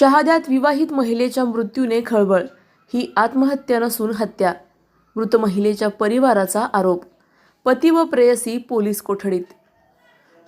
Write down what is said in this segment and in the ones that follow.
शहाद्यात विवाहित महिलेच्या मृत्यूने खळबळ. ही आत्महत्या नसून हत्या. मृत महिलेच्या परिवाराचा आरोप. पती व प्रेयसी पोलीस कोठडीत.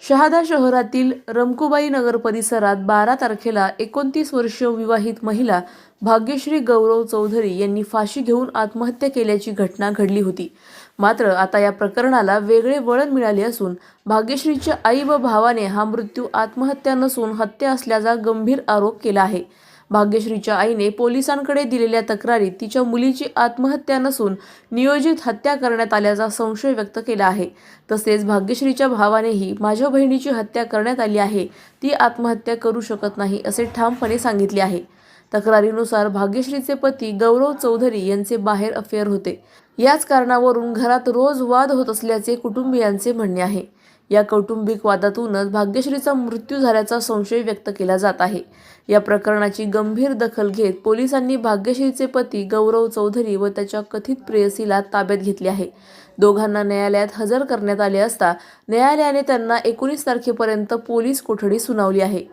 शहादा शहरातील रमकुबाई नगर परिसरात बारा तारखेला एकोणतीस वर्षीय विवाहित महिला भाग्यश्री गौरव चौधरी यांनी फाशी घेऊन आत्महत्या केल्याची घटना घडली होती. मात्र आता या प्रकरणाला वेगळे वळण मिळाले असून भाग्यश्रीच्या आई व भावाने हा मृत्यू आत्महत्या नसून हत्या असल्याचा गंभीर आरोप केला आहे. भाग्यश्रीच्या आईने पोलिसांकडे दिलेल्या तक्रारीत तिच्या मुलीची आत्महत्या नसून नियोजित हत्या करण्यात आल्याचा संशय व्यक्त केला आहे. तसेच भाग्यश्रीच्या भावानेही माझ्या बहिणीची हत्या करण्यात आली आहे. ती आत्महत्या करू शकत नाही असे ठामपणे सांगितले आहे. तक्रारीनुसार भाग्यश्रीचे पती गौरव चौधरी यांचे बाहेर अफेअर होते. याच कारणावरून घरात रोज वाद होत असल्याचे कुटुंबियांचे म्हणणे आहे. या कौटुंबिक वादातूनच भाग्यश्रीचा मृत्यू झाल्याचा संशय व्यक्त केला जात आहे. या प्रकरणाची गंभीर दखल घेत पोलिसांनी भाग्यश्रीचे पती गौरव चौधरी व त्याच्या कथित प्रेयसीला ताब्यात घेतले आहे. दोघांना न्यायालयात हजर करण्यात आले असता न्यायालयाने त्यांना एकोणीस तारखेपर्यंत पोलीस कोठडी सुनावली आहे.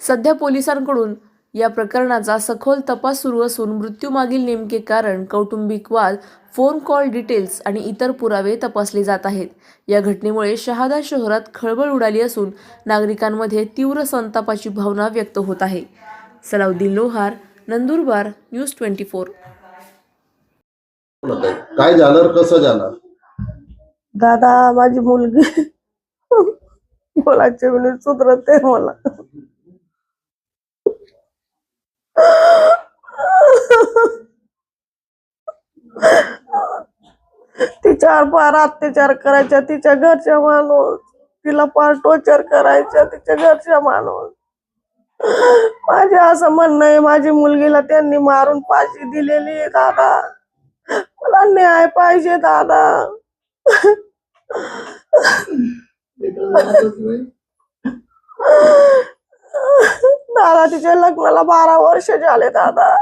सध्या पोलिसांकडून या प्रकरणाचा सखोल तपास सुरू असून मृत्यूमागील नेमके कारण कौटुंबिक वाद फोन कॉल डिटेल्स आणि इतर पुरावे तपासले जात आहेत. या घटनेमुळे शहादा शहरात खळबळ उडाली असून नागरिकांमध्ये तीव्र संतापाची भावना व्यक्त होत आहे. Salauddin Lohar Nandurbar news twenty four. काय झालं कसं झालं दादा माझी मुलगी. बोलायचे सुधरत मला. तिच्यावर फार अत्याचार करायच्या तिच्या घरच्या माणूस. तिला फार टॉर्चर करायच्या तिच्या घरच्या माणूस. माझे असं म्हणणं आहे माझी मुलगीला त्यांनी मारून फाशी दिलेली आहे दादा. मला न्याय पाहिजे दादा. दादा तिच्या लग्नाला बारा वर्ष झाले दादा.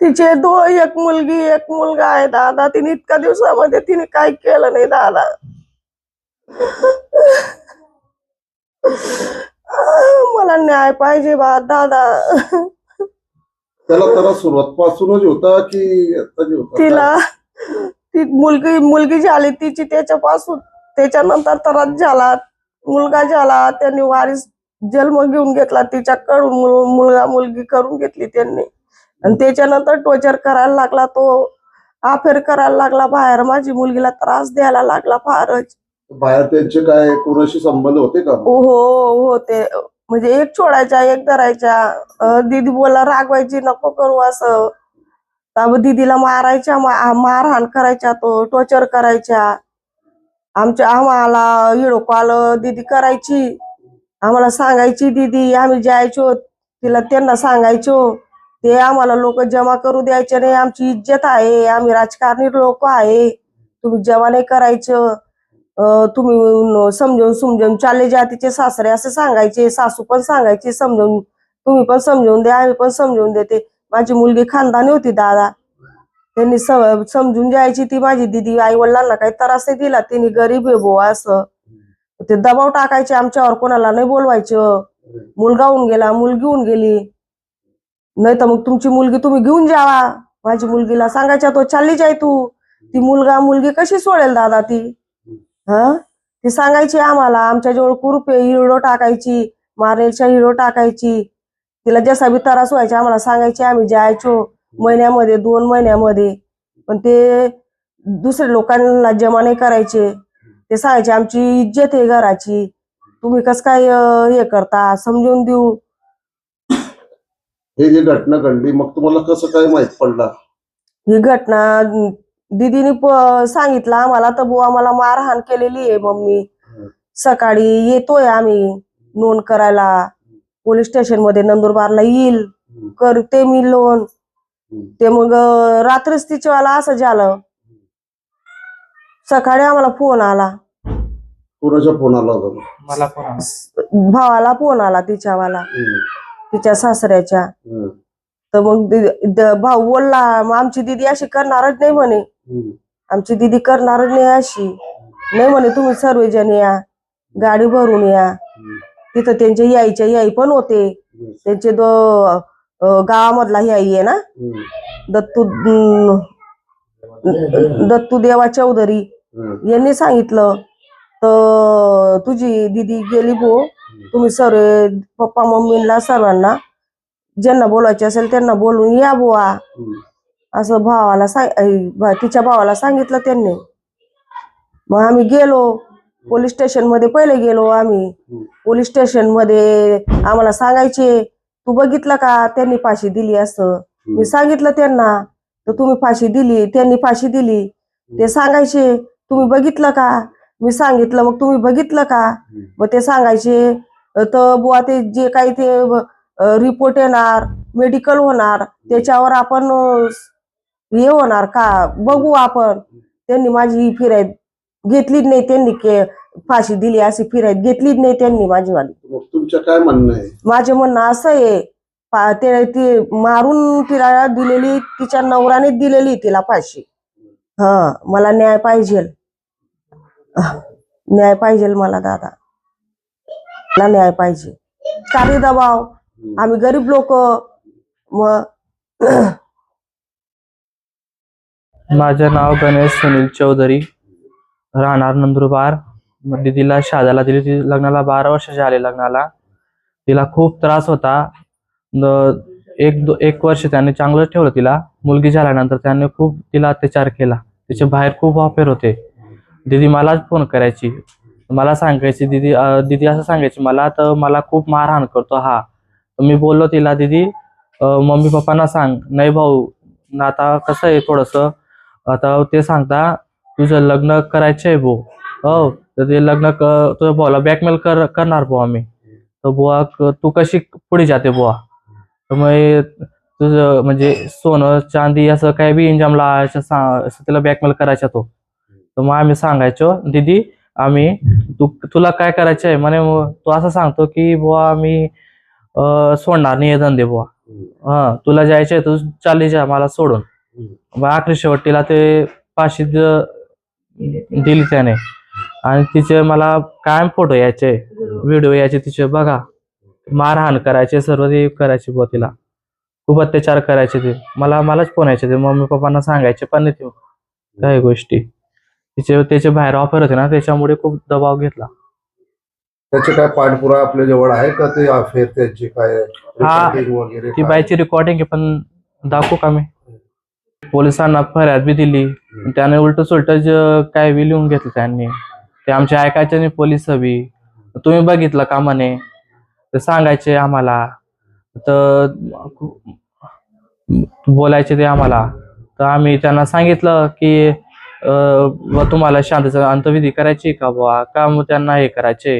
तिचे दो एक मुलगी एक मुलगा आहे दादा. तिने इतक्या दिवसामध्ये तिने काही केलं नाही दादा. मला न्याय पाहिजे बा दादा. त्याला त्याला होता की आत्ताची होता? तिला ती मुलगी मुलगी झाली तिची त्याच्यापासून त्याच्यानंतर त्रास झाला मुलगा झाला त्यांनी वारीस जन्म घेऊन घेतला तिच्याकडून मुल- मुलगा मुलगी करून घेतली त्यांनी. आणि त्याच्यानंतर टोचर करायला लागला तो अफेअर करायला लागला बाहेर. माझी मुलगीला त्रास द्यायला लागला फारच. बाहेर त्यांचे काय कोणाशी संबंध होते का? हो हो ते म्हणजे एक सोडायच्या एक धरायच्या. दीदी बोला रागवायची नको करू असं. दीदीला मारायच्या मारहाण करायच्या तो टॉर्चर करायच्या. आमच्या आम्हाला इडो कॉल दीदी करायची. आम्हाला सांगायची दीदी आम्ही जायचो तिला त्यांना सांगायचो. ते आम्हाला लोक जमा करू द्यायचे नाही आमची इज्जत आहे आम्ही राजकारणी लोक आहे. तुम्ही जमा नाही करायचं. तुम्ही समजून समजावून समजावून चालले जातीचे सासरे असे सांगायचे सासू पण सांगायचे समजून. तुम्ही पण समजून द्या आम्ही पण समजून देते. माझी मुलगी खानदानी होती दादा. त्यांनी समजून जायची ती माझी दिदी. आई वडिलांना काही त्रास नाही दिला तिने गरीब आहे बुवा असं. ते दबाव टाकायचे आमच्यावर कोणाला नाही बोलवायचं. मुलगा होऊन गेला मुलगी होऊन गेली. नाही तर मग तुमची मुलगी तुम्ही घेऊन जावा. माझी मुलगीला सांगायच्या तो चालली जाय तू. ती मुलगा मुलगी कशी सोडेल दादा ती? हा? ती सांगायची आम्हाला आमच्याजवळ कुरुपे कुरूप हिरो टाकायची मारेलच्या हिरो टाकायची. तिला जसा बी त्रास व्हायचा आम्हाला सांगायची आम्ही जायचो महिन्यामध्ये दोन महिन्यामध्ये. पण ते दुसऱ्या लोकांना जमा नाही करायचे. ते सांगायचे आमची इज्जत आहे घराची. तुम्ही कस काय हे करता? समजून देऊ. हे जी घटना घडली मग तुम्हाला कसं काय माहीत पडला? ही घटना दीदीने सांगितलं आम्हाला तर बुवा आम्हाला मारहाण केलेली आहे मम्मी. सकाळी येतोय आम्ही नोंद करायला. पोलीस स्टेशनमध्ये नंदुरबारला येईल. करते मी लोन. ते मग रात्रीच तिच्यावाला असं झालं. सकाळी आम्हाला फोन आला. कोणाच्या फोन आला होता मला पण आला. भावाला फोन आला तिच्यावाला. हम्म. तिच्या सासऱ्याच्या. हम्म. तर मग दि- द- भाऊ बोलला मग आमची दिदी अशी करणारच नाही म्हणे. हम्म. आमची दिदी करणारच नाही अशी. नाही म्हणे तुम्ही सर्वजण या. गाडी भरून या. तिथं त्यांचे याईच्या याई पण होते. त्यांचे दो अं, गावामधला याई आहे ना? हम्म, दत्तू अं, दत्तू देवा चौधरी. हम्म, यांनी सांगितलं तर तुझी दिदी गेली भो. तुम्ही सर्व पप्पा मम्मीला सर्वांना ज्यांना बोलायचे असेल त्यांना बोलून या बुवा. असं भावाला सांग तिच्या भावाला सांगितलं त्यांनी. मग आम्ही गेलो. पोलीस स्टेशनमध्ये पहिले गेलो आम्ही. पोलीस स्टेशनमध्ये आम्हाला सांगायचे तू बघितलं का? त्यांनी फाशी दिली असं. मी सांगितलं त्यांना तर तुम्ही फाशी दिली त्यांनी फाशी दिली. ते सांगायचे तुम्ही बघितलं का? मी सांगितलं मग तुम्ही बघितलं का? मग ते सांगायचे तर बुवा ते जे काही ते रिपोर्ट येणार मेडिकल होणार त्याच्यावर आपण हे होणार का? बघू आपण. त्यांनी माझी ही फिरायत घेतलीच नाही त्यांनी के फाशी दिली अशी फिरायत घेतलीच नाही त्यांनी माझी वाली तुमचं काय म्हणणं आहे? माझे म्हणणं असं आहे ते ती मारून तिला दिलेली तिच्या नवराने दिलेली तिला फाशी. हा मला न्याय पाहिजे न्याय पाहिजे मला दादा. मला न्याय पाहिजे. काही दबाव. आम्ही गरीब लोक. मग माझं नाव गणेश सुनील चौधरी. राहणार नंदुरबार. म्हणजे तिला शादाला दिली. ती लग्नाला बारा वर्ष झाले लग्नाला. तिला खूप त्रास होता. एक दो एक वर्ष त्याने चांगलं ठेवलं तिला. मुलगी झाल्यानंतर त्याने खूप तिला अत्याचार केला. तिचे बाहेर खूप वापर होते. दीदी मलाच फोन करायची. मला सांगायची दीदी दीदी असं सांगायची मला तर मला खूप मारहाण करतो हा. मी बोललो तिला दीदी मम्मी पप्पांना सांग. नाही भाऊ ना आता कसं आहे थोडंसं आता ते सांगता तुझं लग्न करायचं आहे भाऊ. हो. तर ते लग्न क तुझ्या भाऊला बॅकमेल कर करणार भाऊ आम्ही. तर बुवा क- तू कशी पुढे जाते बुवा? तर मग तुझं म्हणजे सोनं चांदी असं काही बी इंजाम लावायचं सा- असं तिला बॅकमेल करायचा तो. तर मग आम्ही सांगायचो दीदी आम्ही तू तुला काय करायचं आहे? म्हणे मग तू असं सांगतो की बुवा आम्ही सोडणार नाही धंदे बुवा. हा तुला जायचंय तू चालली जा मला सोडून. मग आखरी शेवटीला ते पाचशे दिली त्याने. आणि तिचे मला कायम फोटो यायचे व्हिडिओ यायचे तिचे बघा मारहाण करायचे सर्व ते करायचे बुवा तिला. खूप अत्याचार करायचे ते. मला मलाच फोन यायचे ते. मम्मी पप्पांना सांगायचे पण नाही ते काही गोष्टी. तिचे त्याचे बाहेर ऑफर होते ना त्याच्यामुळे खूप दबाव घेतला. त्याचे काय पाठपुरा आपल्या जवळ आहे का ते अफेअर त्यांची काय हा, recording वगैरे ती काय? बाईची रेकॉर्डिंग आहे पण दाखवू का मी? पोलिसांना फर्याद बी दिली. त्याने उलट सुलट काय बी लिहून घेतलं त्यांनी. ते आमचे ऐकायचे नाही पोलीस बी तुम्ही बघितलं का म्हणे? ते सांगायचे आम्हाला. तर बोलायचे ते आम्हाला. तर आम्ही त्यांना सांगितलं की तुम्हाला शांतीचा अंतविधी करायची का बुवा? का मग त्यांना हे करायचे?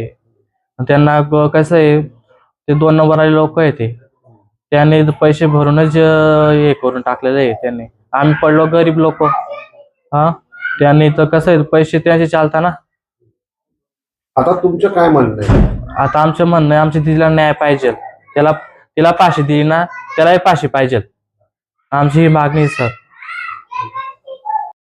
त्यांना कसं आहे ते दोन नंबरवाले लोक आहे ते. त्यांनी पैसे भरूनच हे करून टाकलेलं आहे त्यांनी. आम्ही पडलो गरीब लोक. हा? त्यांनी तर कसं आहे पैसे त्यांचे चालता ना आता तुमचं काय म्हणणं आहे? आता आमचं म्हणणं आहे आमच्या तिला न्याय पाहिजे. त्याला तिला फाशी दिली ना त्यालाही फाशी पाहिजे. आमची ही मागणी सर.